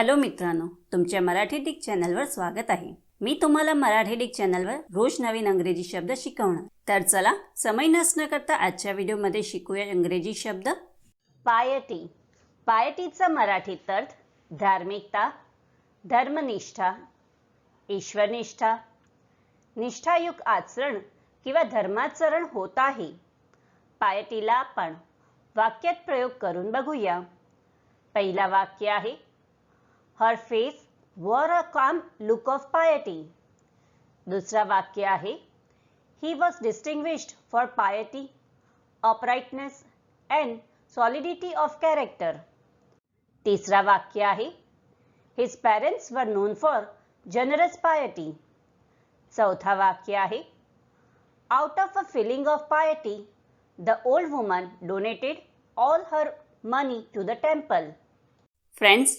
Hello मित्रांनो तुमच्या मराठी डिक चॅनलवर स्वागत आहे. मी तुम्हाला मराठी डिक चॅनलवर रोज नवीन अंग्रेजी शब्द शिकवणार. तर चला समय नसणं करता आजच्या व्हिडिओमध्ये शिकूया इंग्रजी शब्द. पायटी. पायटीचा मराठीत अर्थ धार्मिकता धर्मनिष्ठा ईश्वरनिष्ठा. निष्ठायुक्त आचरण किंवा धर्माचरण होत आहे. पायटीला आपण वाक्यात प्रयोग करून बघूया. पहिला वाक्य आहे हर फेस वर अ काम लुक ऑफ़ पायटी दुसरा वाक्य आहे he was distinguished for piety uprightness and solidity of character तिसरा वाक्य आहे his parents were known for generous piety चौथा वाक्य आहे out of a feeling of piety the old woman donated all her money to the temple friends